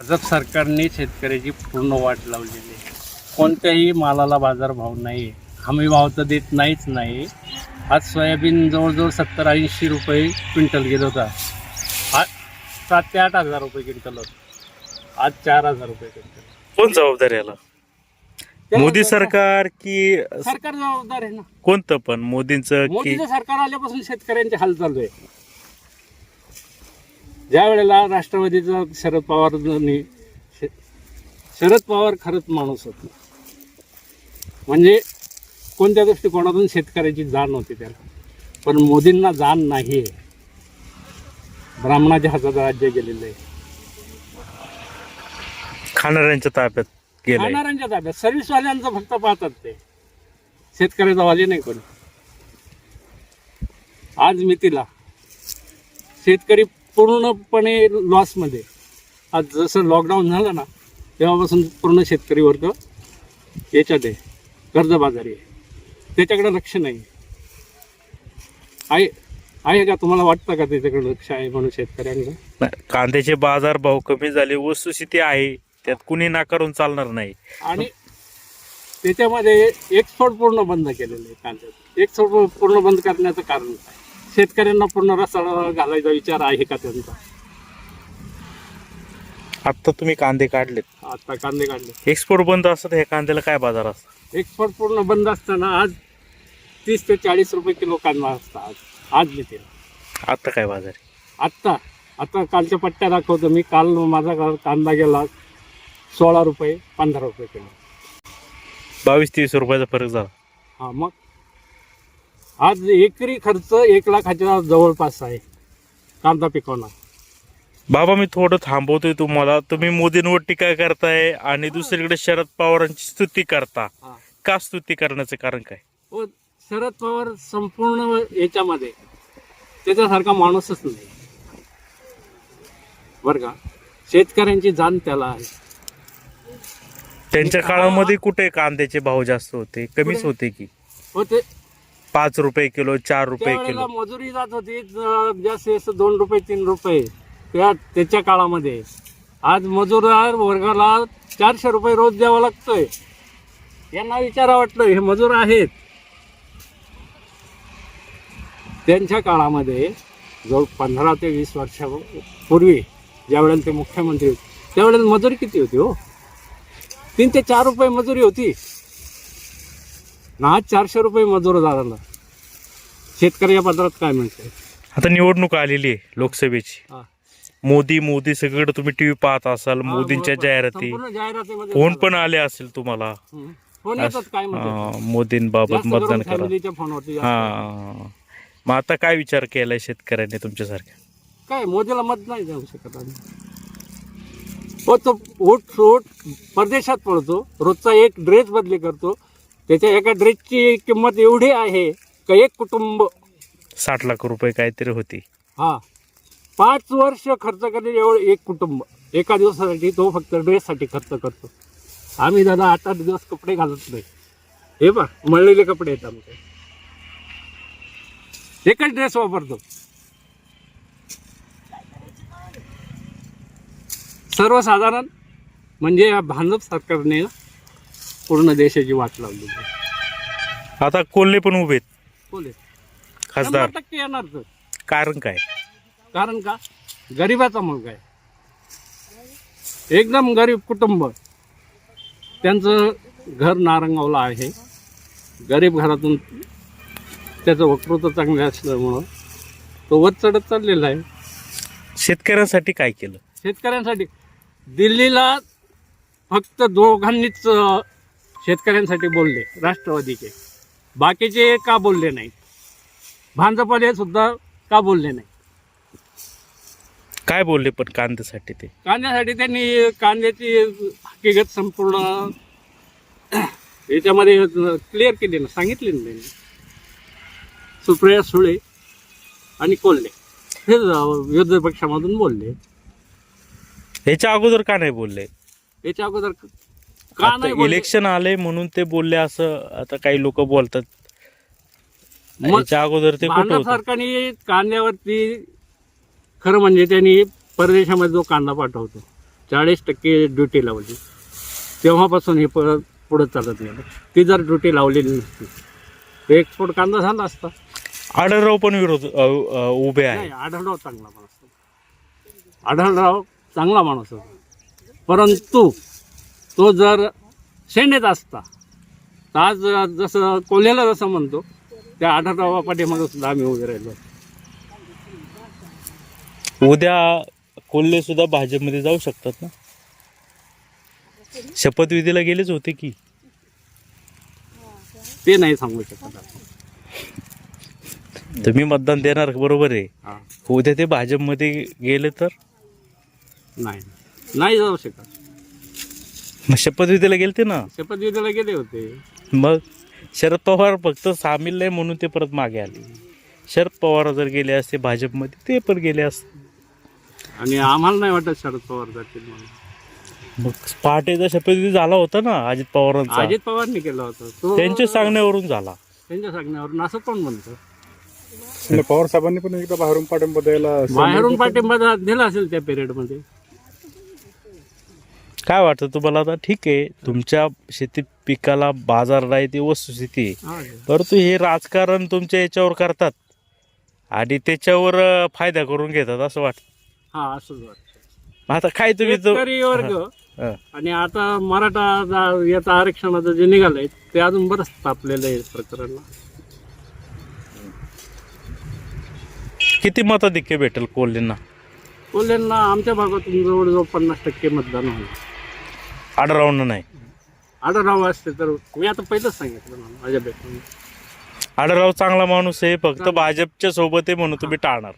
भाजप सरकारने शेतकऱ्याची पूर्ण वाट लावलेली आहे. कोणत्याही मालाला बाजारभाव नाही. हमी भाव तर देत नाहीच नाही. आज सोयाबीन जवळजवळ सत्तर ऐंशी रुपये क्विंटल गेलं होता. आज सात ते आठ हजार रुपये क्विंटल होतं. आज चार हजार रुपये क्विंटल. कोण जबाबदार याला? मोदी सरकार की सरकार जबाबदार आहे ना? कोणतं पण? मोदींचं की मोदीचं सरकार आल्यापासून शेतकऱ्यांचे हाल चालू आहे. ज्या वेळेला राष्ट्रवादीचा शरद पवारांनी शरद पवार खरंच माणूस होता. म्हणजे कोणत्या दृष्टिकोनातून शेतकऱ्याची जाण होती त्याला? पण मोदींना जाण नाही आहे ब्राह्मणाच्या हातात राज्य गेलेलं आहे खाणाऱ्यांच्या ताब्यात खाणाऱ्यांच्या ताब्यात. सर्व्हिसवाल्यांचं फक्त पाहतात ते. शेतकऱ्याचा वाली नाही कोणी. आज मितीला शेतकरी पूर्णपणे लॉसमध्ये आज जसं लॉकडाऊन झालं ना तेव्हापासून पूर्ण शेतकरी वर्ग याच्यात आहे. कर्जबाजारी आहे. त्याच्याकडे लक्ष नाही. आहे आहे का तुम्हाला वाटतं का त्याच्याकडे लक्ष आहे म्हणून शेतकऱ्यांना? कांद्याचे बाजार भाव कमी झाले वस्तुस्थिती आहे त्यात कुणी नाकारून चालणार नाही. आणि त्याच्यामध्ये एक्सपोर्ट पूर्ण बंद केलेलं आहे कांद्याचं. एक्सपोर्ट पूर्ण बंद करण्याचं कारण काय? शेतकऱ्यांना पूर्ण रसाळा घालायचा विचार आहे का त्यांचा? आता तुम्ही कांदे काढलेत. आता कांदे काढले. एक्सपोर्ट बंद असतात ह्या कांद्याला काय बाजार असतो? एक्सपोर्ट पूर्ण बंद असताना आज तीस ते चाळीस रुपये किलो कांदा असता. आज आज मिळते आता काय बाजार आहे? आत्ता. आता कालच्या पट्ट्या दाखवतो मी. काल माझा का- कांदा गेला सोळा रुपये पंधरा रुपये किलो. बावीस तेवीस रुपयाचा फरक झाला. हा मग? आज एकरी खर्च एक लाखाच्या जवळपास आहे. कांदा पिकवणं. बाबा मी थोडं थांबवतोय तुम्हाला. तुम्ही मोदींवर टीका करताय आणि दुसरीकडे शरद पवारांची स्तुती करता. हा. का स्तुती करण्याचं कारण काय? व शरद पवार संपूर्ण याच्यामध्ये त्याच्यासारखा माणूसच नाही. बरं का? शेतकऱ्यांची जाण त्याला आहे. त्यांच्या काळामध्ये कुठे कांद्याचे भाव जास्त होते? कमीच? होते की? व ते पाच रुपये किलो चार रुपये त्यावेळेला किलो. मजुरी जात होती ज- जास्तीत जास्त दोन रुपये तीन रुपये. त्या त्याच्या काळामध्ये. आज मजुरार वर्गाला चारशे रुपये रोज द्यावा लागतोय. यांना विचारा वाटलं हे मजूर आहेत. त्यांच्या काळामध्ये जवळ पंधरा ते वीस वर्षापूर्वी ज्यावेळेला ते मुख्यमंत्री होते त्यावेळेला मजुरी किती होती हो? तीन ते चार रुपये मजुरी होती. ना आज चारशे रुपये मजूर झाला शेतकरी या पत्रात काय म्हणते? आता निवडणूक आलेली आहे लोकसभेची. हा. मोदी मोदी सगळीकडे तुम्ही टीव्ही पाहत असाल मोदींच्या. जाहिराती. संपूर्ण जाहिरातीमध्ये फोन. पण आले असेल तुम्हाला. हम्म. फोन येतात काय म्हणतात अं, मोदींबाबत जास्त करून मतदान करा. फॅमिलीच्या फोनवरती जास्त. हा. मग आता काय विचार केलाय शेतकऱ्यांनी तुमच्यासारख्या? काय मोदीला मत नाही जाऊ शकत आम्ही. हो तो सोट परदेशात पडतो रोजचा एक ड्रेस बदली करतो. त्याच्या एका ड्रेसची किंमत एवढी आहे का एक कुटुंब. साठ लाख रुपये काहीतरी होती. हा. पाच वर्ष खर्च करेल एवढं एक कुटुंब. एका दिवसासाठी तो फक्त ड्रेससाठी खर्च करतो. आम्ही दादा आठ आठ दिवस कपडे घालत नाही. हे पा मळलेले कपडे आहेत आमचे. एकच ड्रेस वापरतो. सर्वसाधारण म्हणजे या भाजप सरकारने पूर्ण देशाची वाट लावली. आता कोल्हे पण उभे आहेत. बोले खासदार. शंभर टक्के येणार तर. कारण काय? कारण का? गरिबाचा मुलगा आहे. एकदम गरीब कुटुंब. त्यांचं घर नारंगावला आहे. गरीब घरातून त्याचं वक्तृत्व चांगलं असल्यामुळं तो वर चढत चाललेला आहे. शेतकऱ्यांसाठी काय केलं? शेतकऱ्यांसाठी दिल्लीला फक्त दोघांनीच अं, शेतकऱ्यांसाठी बोलले राष्ट्रवादीचे. बाकीचे का बोलले नाही भाजपले सुद्धा का बोलले नाही काय बोलले पण कांद्यासाठी ते? कांद्यासाठी त्यांनी कांद्याची हकीकत संपूर्ण याच्यामध्ये क्लिअर केली ना सांगितली ना त्यांनी. सुप्रिया सुळे आणि कोल्हे हे विरोधी पक्षामधून बोलले. ह्याच्या अगोदर का नाही बोलले? याच्या अगोदर का आता नाही बोलले? इलेक्शन आले म्हणून ते बोलले असं आता काही लोक बोलतात. मग अगोदर ते कुठं भाजप होते? सरकारने कांद्यावरती खरं म्हणजे त्यांनी परदेशामध्ये जो कांदा पाठवतो चाळीस टक्के ड्युटी लावली. तेव्हापासून हे परत पुढं चालत गेलं. ती जर ड्युटी लावलेली नसती तर एक्सपोर्ट कांदा झाला असता. आढळराव पण विरोध अ, अ, उभे आहे नाही आढळराव चांगला माणूस होता. आढळराव चांगला माणूस होता. परंतु तो जर सेनेत असता तर आज जसं कोल्ह्याला जसं म्हणतो त्या आढळरावा पाठीमागे सुद्धा आम्ही उभे राहिलो उद्या कोल्हे सुद्धा भाजपमध्ये जाऊ शकतात ना? शपथविधीला गेलेच होते की? ते नाही सांगू शकत. तुम्ही मतदान देणार बरोबर आहे. उद्या ते भाजपमध्ये गेले तर? नाही. नाही जाऊ शकत. मग शपथविधीला गेलते ना? शपथविधीला गेले होते. मग शरद पवार फक्त सामील नाही म्हणून ते परत मागे आले. शरद पवार जर गेले असते भाजपमध्ये ते पण गेले असते. आणि आम्हाला नाही वाटत शरद पवार जातील म्हणून. मग पहाटेचा शपथविधी झाला होता ना अजित पवारांचा? अजित पवारने केलं होतं. तो त्यांच्या सांगण्यावरून झाला. त्यांच्या सांगण्यावरून. असं कोण म्हणतं? पवार साहेबांनी पण एकदा बाहेरून पाठिंबा द्यायला बाहेरून पाठिंबा दिला असेल त्या पिरियडमध्ये काय वाटतं तुम्हाला? आता ठीक आहे तुमच्या शेती पिकाला बाजार नाही ती वस्तुस्थिती आहे. परंतु हे राजकारण तुमच्या याच्यावर करतात आणि त्याच्यावर अं, फायदा करून घेतात असं वाटतं? हा असंच वाटतं. आता काय तुम्ही तो शेतकरी वर्ग हा. आणि आता मराठा जा- याचं आरक्षणाचं जे निघालंय ते अजून बरंच तापलेलं आहे प्रकरण. किती मताधिक्य भेटेल कोल्हेंना? कोल्ह्यांना आमच्या भागातून जवळजवळ पन्नास टक्के मतदान होईल आडरावणं नाही. आढळराव असते तर मी आता पहिलंच सांगितलं ना माझ्या भेटून आडराव चांगला माणूस आहे फक्त भाजपच्या सोबत आहे म्हणून तुम्ही टाळणार.